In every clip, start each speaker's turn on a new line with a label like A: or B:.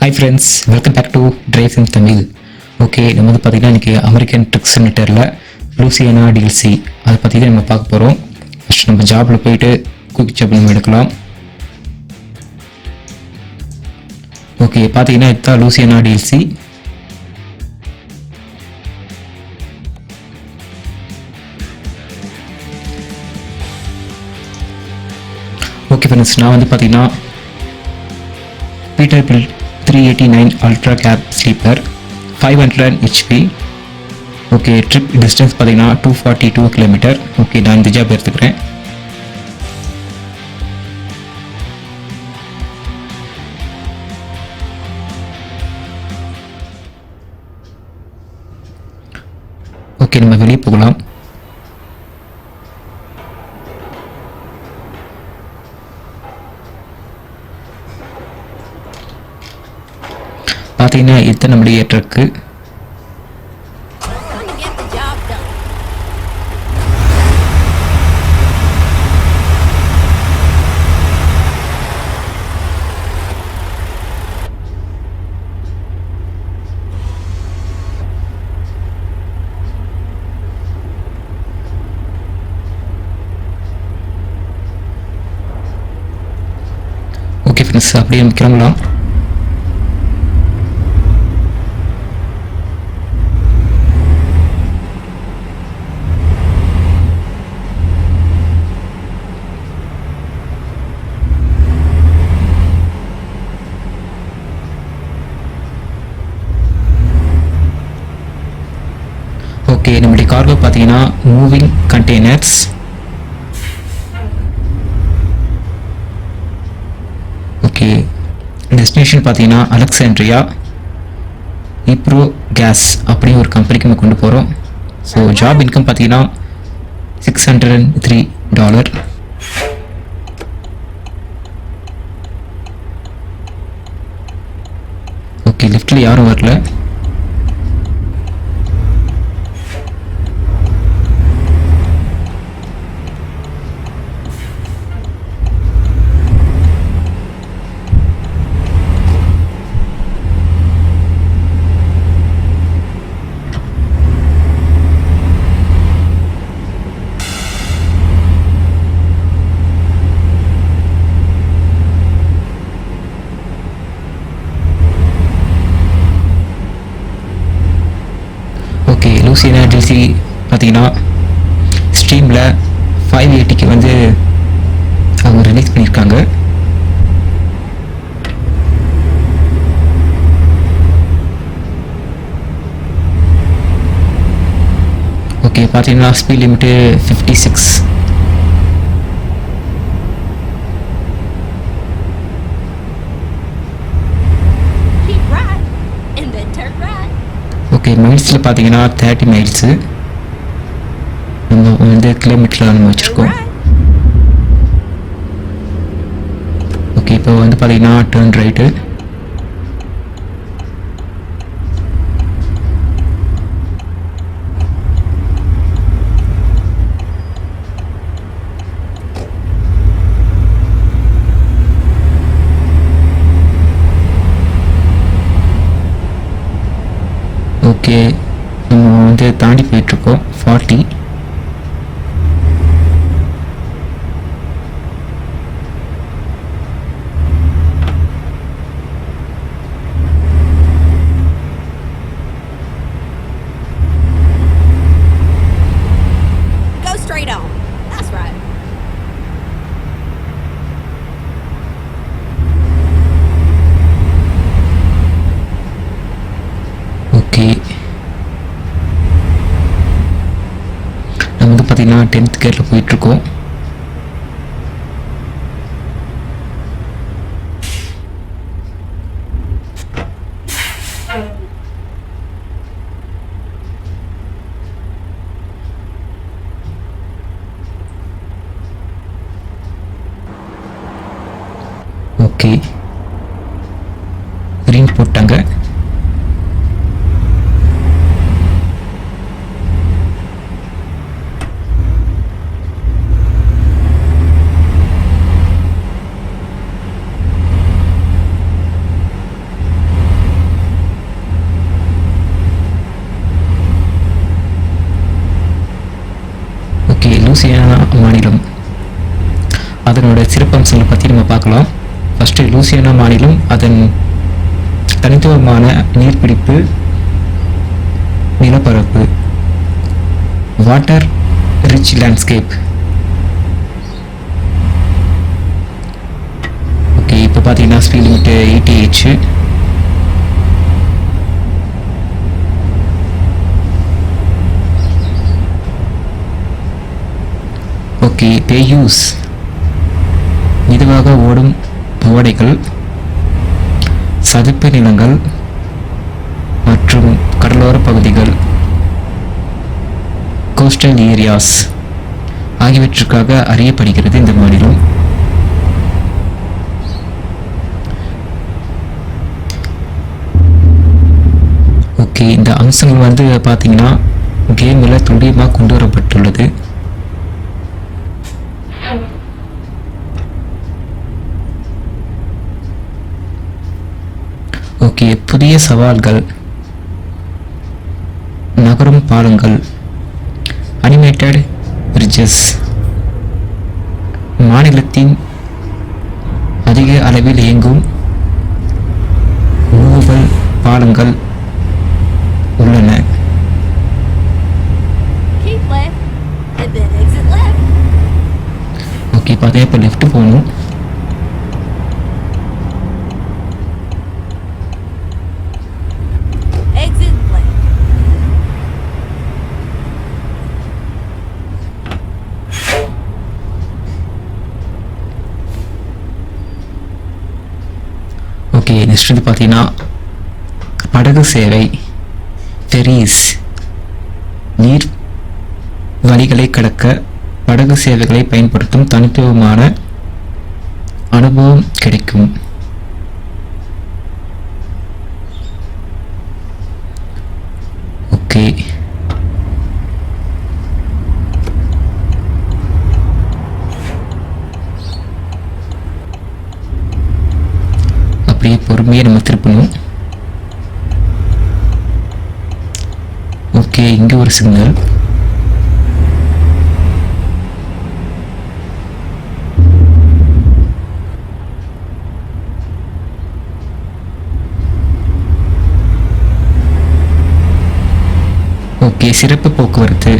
A: Hi friends welcome back to drive in Tamil okay நம்ம வந்து பார்த்திங்கன்னா இன்றைக்கி American trucks Terrell Louisiana TLC அதை பார்த்திங்கன்னா நம்ம பார்க்க போகிறோம் ஃபஸ்ட் நம்ம ஜாபில் போயிட்டு குயிக் ஜாப் நம்ம எடுக்கலாம். ஓகே பார்த்தீங்கன்னா இதுதான் லூசியனா டிஎல்சி ஓகே ஃப்ரெண்ட்ஸ் நான் வந்து பார்த்தீங்கன்னா Peterbilt 389 ultra cab sleeper five hundred HP okay trip distance பார்த்தீங்கன்னா two forty two kilometre okay நான் இந்த ஜாப் எடுத்துக்கிறேன். ஓகே நம்ம வெளியே போகலாம். பார்த்தீங்கன்னா இதுதான் ஓகே ஃப்ரெண்ட்ஸ் அப்படியே நம்ம கிளம்பலாம் ஓகே நம்முடைய கார்கோ பார்த்தீங்கன்னா மூவிங் கண்டெய்னர்ஸ் ஓகே டெஸ்டினேஷன் பார்த்தீங்கன்னா அலெக்சாண்ட்ரியா இப்ரோ கேஸ் அப்படின்னு ஒரு கம்பெனிக்கு நம்ம கொண்டு போகிறோம் ஸோ ஜாப் இன்கம் பார்த்தீங்கன்னா six hundred and three dollar okay லிஃப்ட்டில் யாரும் வரல ஓகே லூசினா டிசி பார்த்தீங்கன்னா ஸ்ட்ரீமில் ஃபைவ் எயிட்டிக்கு வந்து அவங்க ரிலீஸ் பண்ணியிருக்காங்க. ஓகே பார்த்தீங்கன்னா speed limit fifty six okay மைல்ஸில் பார்த்தீங்கன்னா தேர்ட்டி மைல்ஸு நம்ம வந்து கிலோமீட்டரில் நம்ம வச்சுருக்கோம். ஓகே இப்போ வந்து பார்த்தீங்கன்னா டேர்ன் ரைட்டு ஓகே நம்ம வந்து தாண்டி போயிட்டுருக்கோம். Forty
B: Go straight on. That's right.
A: Okay நம்ம வந்து பார்த்தீங்கன்னா டென்த் கேரில் போயிட்டுருக்கோம் ஓகே க்ரீன் போட்டாங்க அதனோட சிறப்பம்சங்களை பற்றி நம்ம பார்க்கலாம். ஃபஸ்ட்டு லூசியானா மாநிலம் அதன் தனித்துவமான நீர்பிடிப்பு நிலப்பரப்பு வாட்டர் ரிச் லேண்ட்ஸ்கேப் ஓகே இப்போ பார்த்தீங்கன்னா speed limit eighty H okay bayous விரைவாக ஓடும் ஓடைகள் சதுப்பு நிலங்கள் மற்றும் கடலோர பகுதிகள் கோஸ்டல் ஏரியாஸ் ஆகியவற்றுக்காக அறியப்படுகிறது இந்த மாநிலம். ஓகே இந்த அம்சங்கள் வந்து பார்த்தீங்கன்னா கேமில் துல்லியமாக கொண்டு வரப்பட்டுள்ளது. ஓகே புதிய சவால்கள். நகரும் பாலங்கள். அனிமேட்டட் பிரிட்ஜஸ் மாநிலத்தின் அதிக அளவில் இயங்கும் மூவல் பாலங்கள் உள்ளன. ஓகே பார்த்தா இப்போ லெஃப்ட் போகணும். அடுத்தது பார்த்தீங்கன்னா படகு சேவை ஃபெரீஸ் நீர் வழிகளை கடக்க படகு சேவைகளை பயன்படுத்தும் தனித்துவமான அனுபவம் கிடைக்கும். ஓகே. அப்படியே நம்ம திருப்பணும். ஓகே இங்கே ஒரு சிக்னல் ஓகே சிறப்பு போக்குவரத்து.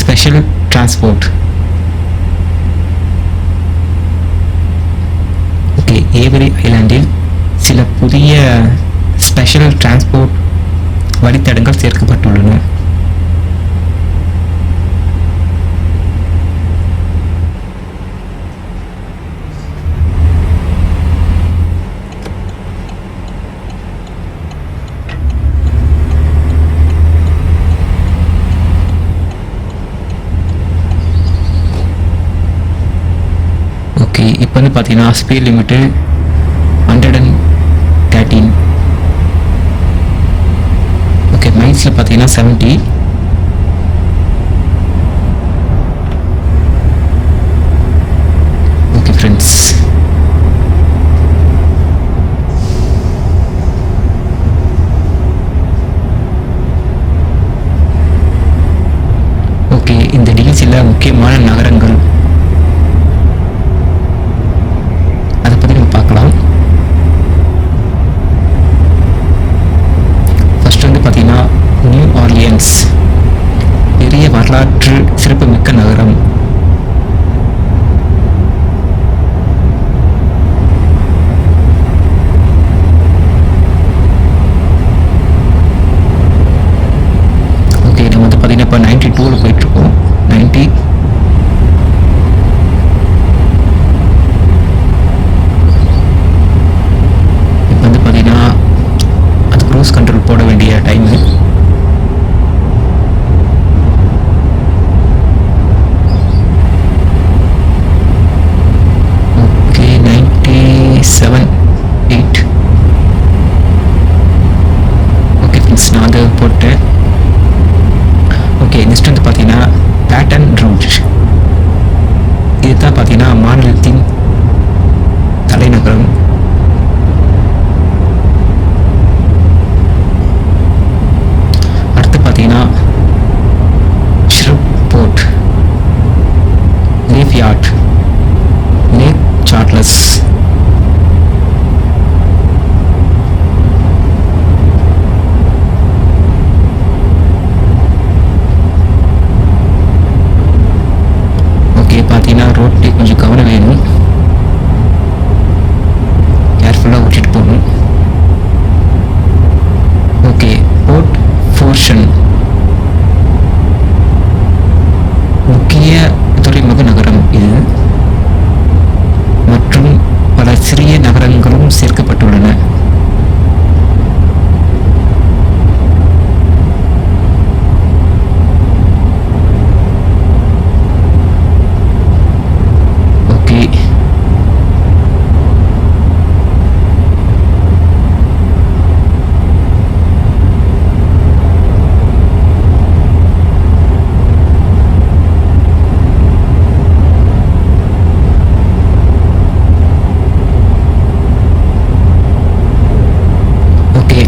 A: ஸ்பெஷல் டிரான்ஸ்போர்ட் ஓகே ஏவரி ஐலாண்டில் சில புதிய ஸ்பெஷல் டிரான்ஸ்போர்ட் வழித்தடங்கள் சேர்க்கப்பட்டுள்ளன. ஓகே இப்போ வந்து பார்த்தீங்கன்னா speed limit hundred and thirteen okay மைல்ஸில் பார்த்தீங்கன்னா செவன்ட்டி ஓகே ஃப்ரெண்ட்ஸ் ஓகே இந்த டிஎல்சியில் முக்கியமான நகரங்கள்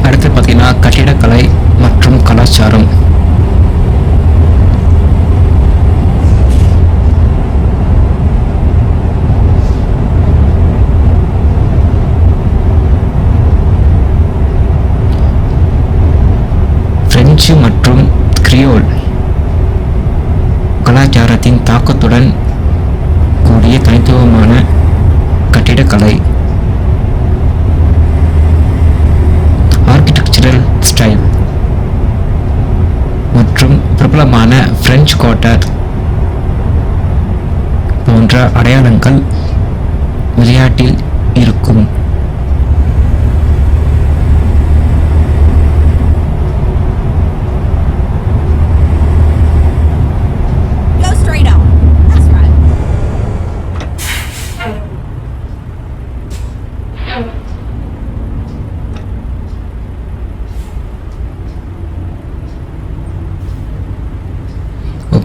A: அடுத்து பார்த்தீங்கன்னா கட்டிடக்கலை மற்றும் கலாச்சாரம். பிரெஞ்சு மற்றும் கிரியோல் கலாச்சாரத்தின் தாக்கத்துடன் கூடிய தனித்துவமான கட்டிடக்கலை. ஆர்கிடெக்சரல் ஸ்டைல் மற்றும் பிரபலமான பிரெஞ்சு கோட்டர் போன்ற அடையாளங்கள் விளையாட்டில் இருக்கும்.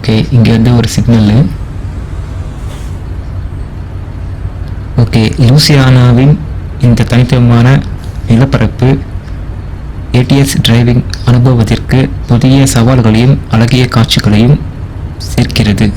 A: ஓகே இங்கே வந்து ஒரு சிக்னலு ஓகே லூசியானாவின் இந்த தனித்துவமான நிலப்பரப்பு ஏடிஎஸ் டிரைவிங் அனுபவத்திற்கு புதிய சவால்களையும் அழகிய காட்சிகளையும் சேர்க்கிறது.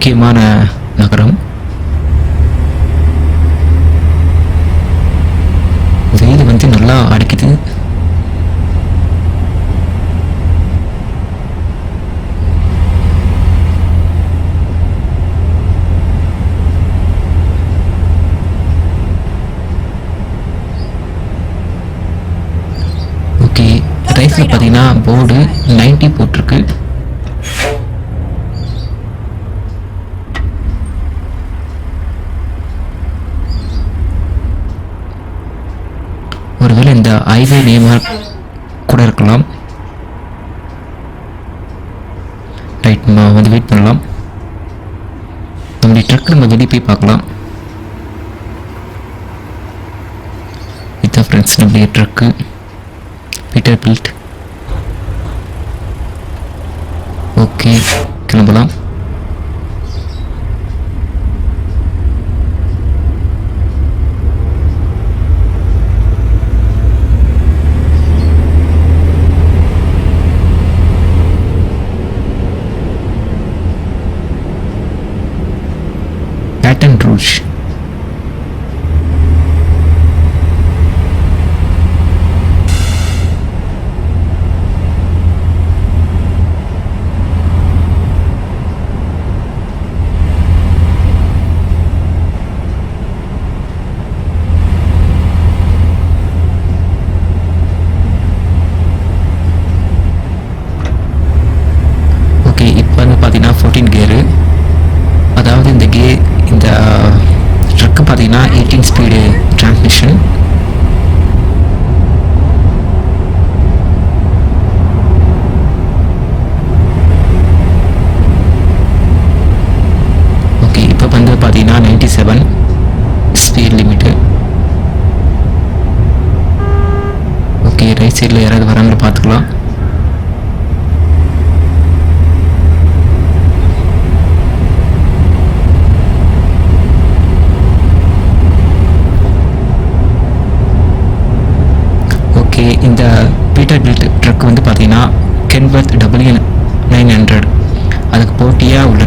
A: முக்கியமான நகரம். வெயில் வந்து நல்லா அடிக்குது. ஓகே ரைஸில் பார்த்தீங்கன்னா போர்டு கூட இருக்கலாம். ரைட் நம்ம வந்து வெயிட் பண்ணலாம். நம்முடைய ட்ரக் நம்ம வெளியே போய் பார்க்கலாம். இதுதான் ஃப்ரெண்ட்ஸ் நம்முடைய ட்ரக்கு பீட்டர் பில்ட் ஓகே கிளம்பலாம் பேட்டன் ரூஷ் ஓகே இப்போ வந்து பார்த்தீங்கன்னா ஃபோர்டீன் கியரு அதாவது இந்த கே இந்த ட்ரக்கு பார்த்தீங்கன்னா எயிட்டீன் ஸ்பீடு டிரான்ஸ்மிஷன் ஓகே இப்போ வந்து பார்த்தீங்கன்னா ninety seven speed limit okay right சைடில் யாராவது வராங்களோ பார்த்துக்கலாம் ஓகே இந்த பீட்டர் பில்ட் வந்து பார்த்தீங்கன்னா கென்வர்த் டபுள்யூ நைன் ஹண்ட்ரட் அதுக்கு போட்டியாக உள்ள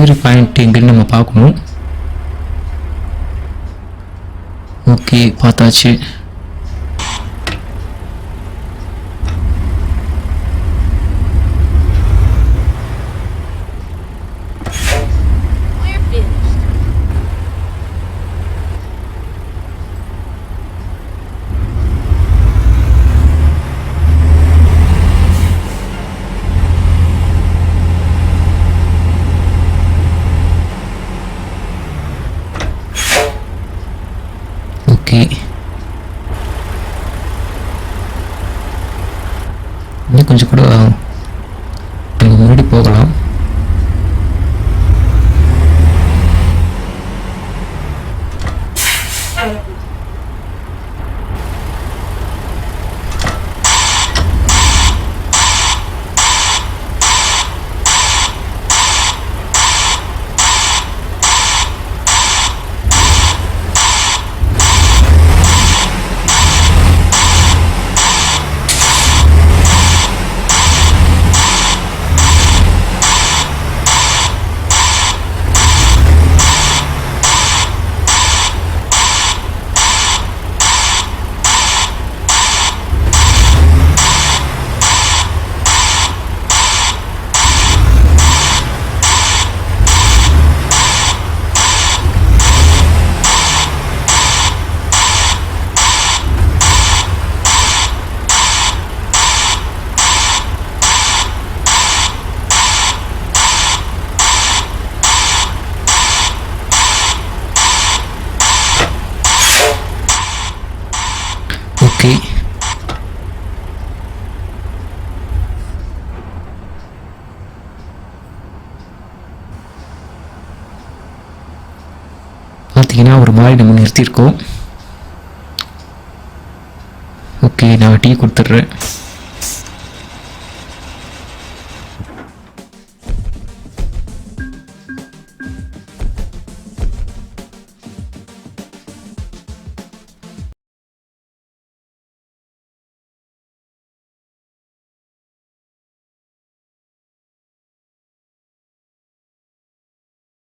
A: நம்முடைய டெலிவரி பாயிண்ட் எங்கேன்னு நம்ம பார்க்கணும். ஓகே பார்த்தாச்சு. ஓகே பார்த்தீங்கன்னா ஒரு மாதிரி நம்ம நிறுத்தியிருக்கோம். ஓகே நான் டீ கொடுத்துட்றேன்.